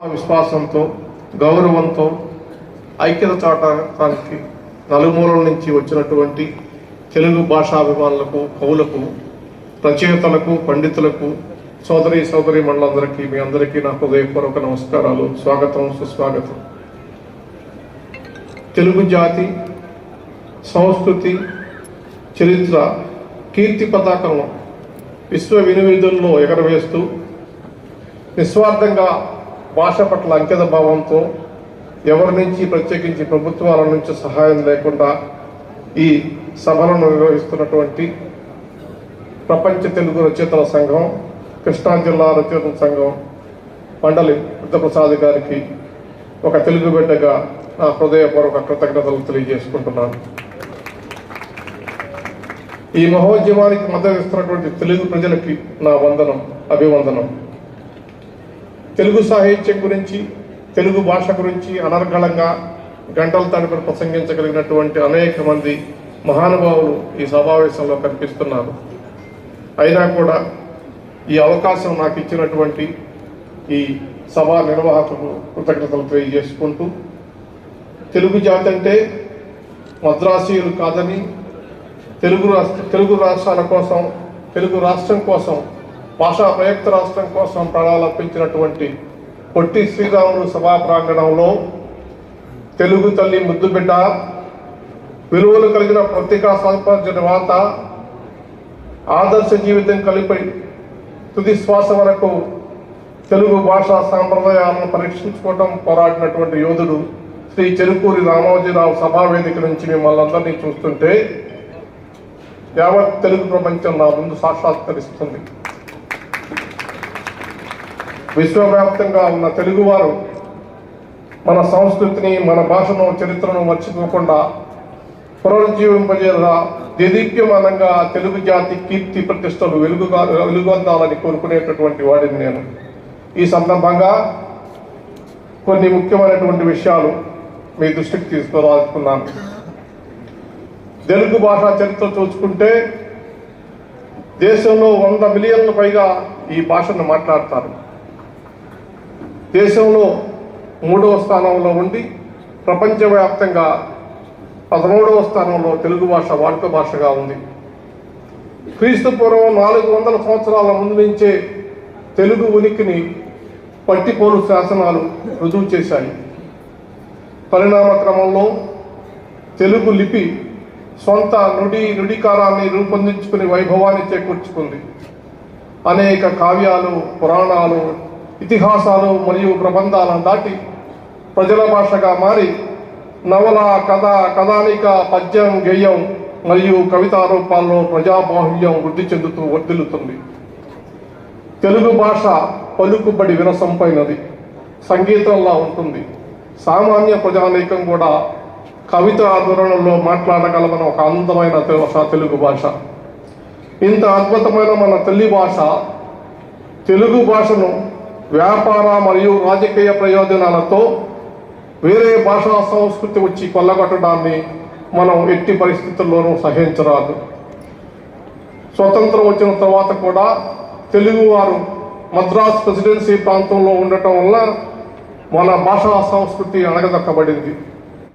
విశ్వాసంతో గౌరవంతో ఐక్యత చాటానికి నలుమూలల నుంచి వచ్చినటువంటి తెలుగు భాషాభిమానులకు కవులకు రచయితలకు పండితులకు సోదరి సోదరి మండలందరికీ మీ అందరికీ నా హృదయపూర్వక నమస్కారాలు. స్వాగతం సుస్వాగతం. తెలుగు జాతి సంస్కృతి చరిత్ర కీర్తి పతాకంలో విశ్వ వినివిధుల్లో ఎగరవేస్తూ నిస్వార్థంగా భాష పట్ల అంకిత భావంతో ఎవరి నుంచి ప్రత్యేకించి ప్రభుత్వాల నుంచి సహాయం లేకుండా ఈ సభలను నిర్వహిస్తున్నటువంటి ప్రపంచ తెలుగు రచయితల సంఘం కృష్ణా జిల్లా రచయితల సంఘం మండలి బుద్ధప్రసాద్ గారికి ఒక తెలుగు బిడ్డగా నా హృదయపూర్వక కృతజ్ఞతలు తెలియజేసుకుంటున్నాను. ఈ మహోద్యమానికి మద్దతు ఇస్తున్నటువంటి తెలుగు ప్రజలకి నా వందనం అభివందనం. తెలుగు సాహిత్యం గురించి తెలుగు భాష గురించి అనర్గళంగా గంటల తరబడి ప్రసంగించగలిగినటువంటి అనేక మంది మహానుభావులు ఈ సమావేశంలో కనిపిస్తున్నారు. అయినా కూడా ఈ అవకాశం నాకు ఇచ్చినటువంటి ఈ సభా నిర్వాహకులు కృతజ్ఞతలు తెలియజేసుకుంటూ తెలుగు జాతి అంటే మద్రాసీయులు కాదని తెలుగు రాష్ట్ర తెలుగు రాష్ట్రాల కోసం తెలుగు రాష్ట్రం కోసం భాషా ప్రయుక్త రాష్ట్రం కోసం ప్రాణాలర్పించినటువంటి పొట్టి శ్రీరాములు సభా ప్రాంగణంలో తెలుగు తల్లి ముద్దుబిడ్డ విలువలు కలిగిన పత్రికా సంపాదించిన తర్వాత ఆదర్శ జీవితం కలిపి తుది శ్వాస వరకు తెలుగు భాషా సాంప్రదాయాలను పరీక్షించుకోవడం పోరాడినటువంటి యోధుడు శ్రీ చెరుకూరి రామోజీరావు సభా వేదిక నుంచి మిమ్మల్ని అందరినీ చూస్తుంటే యావత్ తెలుగు ప్రపంచం నా ముందు సాక్షాత్కరిస్తుంది. విశ్వవ్యాప్తంగా ఉన్న తెలుగువారు మన సంస్కృతిని మన భాషను చరిత్రను మర్చిపోకుండా పునరుజ్జీవింపజేలా దేదీప్యమానంగా తెలుగు జాతి కీర్తి ప్రతిష్టలు వెలుగుగా వెలుగొందాలని కోరుకునేటటువంటి వాడిని నేను. ఈ సందర్భంగా కొన్ని ముఖ్యమైనటువంటి విషయాలు మీ దృష్టికి తీసుకురానుకున్నాను తెలుగు భాష చరిత్ర చూసుకుంటే దేశంలో వంద మిలియన్ల పైగా ఈ భాషను మాట్లాడతారు. దేశంలో మూడవ స్థానంలో ఉండి ప్రపంచవ్యాప్తంగా పదమూడవ స్థానంలో తెలుగు భాష వాడుక భాషగా ఉంది. క్రీస్తు పూర్వం నాలుగు వందల సంవత్సరాల ముందు నుంచే తెలుగు ఉనికిని పట్టిపోలు శాసనాలు రుజువు చేశాయి. పరిణామ క్రమంలో తెలుగు లిపి సొంత నుడి నుడికారాన్ని రూపొందించుకుని వైభవాన్ని చేకూర్చుకుంది. అనేక కావ్యాలు పురాణాలు ఇతిహాసాలు మరియు ప్రబంధాలను దాటి ప్రజల భాషగా మారి నవల కథ కథానిక పద్యం గేయం మరియు కవితా రూపాల్లో ప్రజాబాహుల్యం వృద్ధి చెందుతూ వర్ధిల్లుతుంది. తెలుగు భాష పలుకుబడి వినసంపైనది. సంగీతంలా ఉంటుంది. సామాన్య ప్రజానీకం కూడా కవిత ఆందోళనలో మాట్లాడగలమని ఒక అందమైన తెలుగు భాష. ఇంత అద్భుతమైన మన తల్లి భాష తెలుగు భాషను వ్యాపార మరియు రాజకీయ ప్రయోజనాలతో వేరే భాషా సంస్కృతి వచ్చి కొల్లగొట్టడాన్ని మనం ఎట్టి పరిస్థితుల్లోనూ సహించరాదు. స్వతంత్రం వచ్చిన తర్వాత కూడా తెలుగువారు మద్రాస్ ప్రెసిడెన్సీ ప్రాంతంలో ఉండటం వల్ల మన భాషా సంస్కృతి అణగదొక్కబడింది.